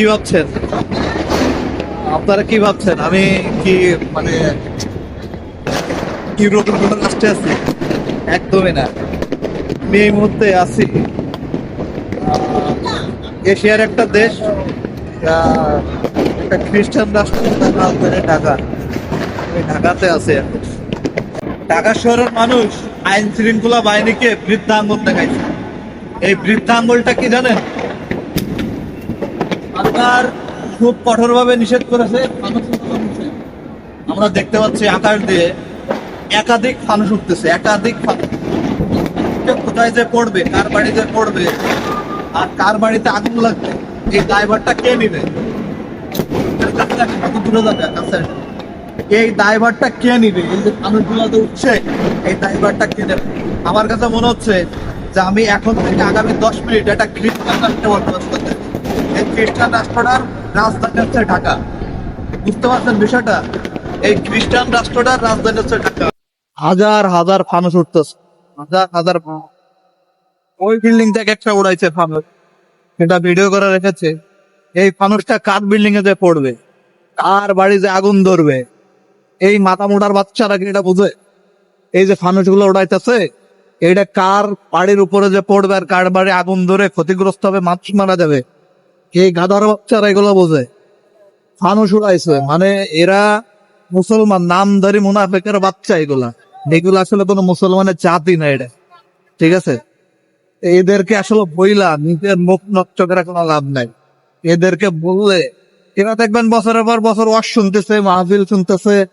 কি ভাবছেন? আপনারা কি ভাবছেন? আমি কি মানে ইউরোপের কোনো রাষ্ট্রে আছি? একদমই না। আমি এই মুহূর্তে আছি এশিয়ার একটা দেশ একটা খ্রিস্টান রাষ্ট্র ঢাকা। আমি ঢাকাতে আছি ঢাকা শহরের মানুষ আইন শৃঙ্খলা বাহিনীকে বৃদ্ধাঙ্গুল দেখাইছে। এই বৃদ্ধাঙ্গুলটা কি জানেন? সরকার খুব কঠোরভাবে নিষেধ করেছে। আমরা দেখতে পাচ্ছি আকাশ দিয়ে একাধিক ফানুস উঠতেছে, একাধিক কোথায় যে পড়বে, কার বাড়িতে পড়বে, আর কার বাড়িতে আগুন লাগবে, এই ড্রাইভারটা কে নিবে এই ড্রাইভারটা কে নিবে এই যে ফানুসগুলো তো উঠছে, এই ড্রাইভারটা কে নেবে আমার কাছে মনে হচ্ছে যে আমি এখন থেকে আগামী দশ মিনিট একটা রাষ্ট্রে বসবাস করতে। এই খ্রিস্টান রাষ্ট্রটার রাজধানী হচ্ছে ঢাকা। বুঝতে পারছেন বিষয়টা? এই খ্রিস্টান রাষ্ট্রটার রাজধানী হচ্ছে ঢাকা। হাজার হাজার ফানুস উঠতেছে। হাজার হাজার ওই বিল্ডিং থেকে একটা উড়াইছে ফানুস। এটা ভিডিও করে রেখেছে। এই ফানুসটা কার বিল্ডিং এ পড়বে? কার বাড়ি আগুন ধরবে? এই মাথা মোটার বাচ্চারা কি এটা বুঝে? এই যে ফানুসগুলো উড়াইতেছে এটা কার বাড়ির উপরে যে পড়বে আর কার বাড়ি আগুন ধরে ক্ষতিগ্রস্ত হবে মাছ মারা যাবে? এই গাধার বাচ্চারা এগুলো বোঝে। ফানুস উড়াইছে। মানে এরা মুসলমান, নামধারী মুনাফেকের বাচ্চা এগুলা। এগুলো আসলে কোনো মুসলমানের জাতি না এটা। ঠিক আছে? এদেরকে আসলে বইলা নিজের মুখ নষ্ট করে কোনো লাভ নাই। এদেরকে বললে, এরা দেখবেন বছরের পর বছর ওয়াশ শুনতেছে, মাহফিল শুনতেছে,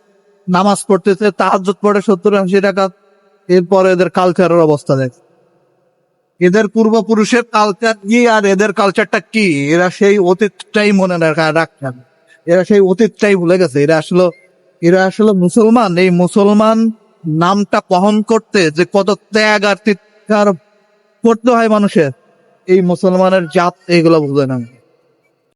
নামাজ পড়তেছে, তাহাজ্জুদ পড়ে সত্তর আশি টাকা। এরপরে এদের কালচারের অবস্থা দেখ এদের পূর্বপুরুষের কালচার কি আর এদের কালচারটা কি? এরা সেই অতীতটাই মনে রাখা রাখছেন এরা সেই অতীতটাই ভুলে গেছে। এরা আসলে এরা আসলে মুসলমান। এই মুসলমান নামটা বহন করতে যে কত ত্যাগ আর তিৎকার করতে হয় মানুষের, এই মুসলমানের জাত এগুলো বুঝে না।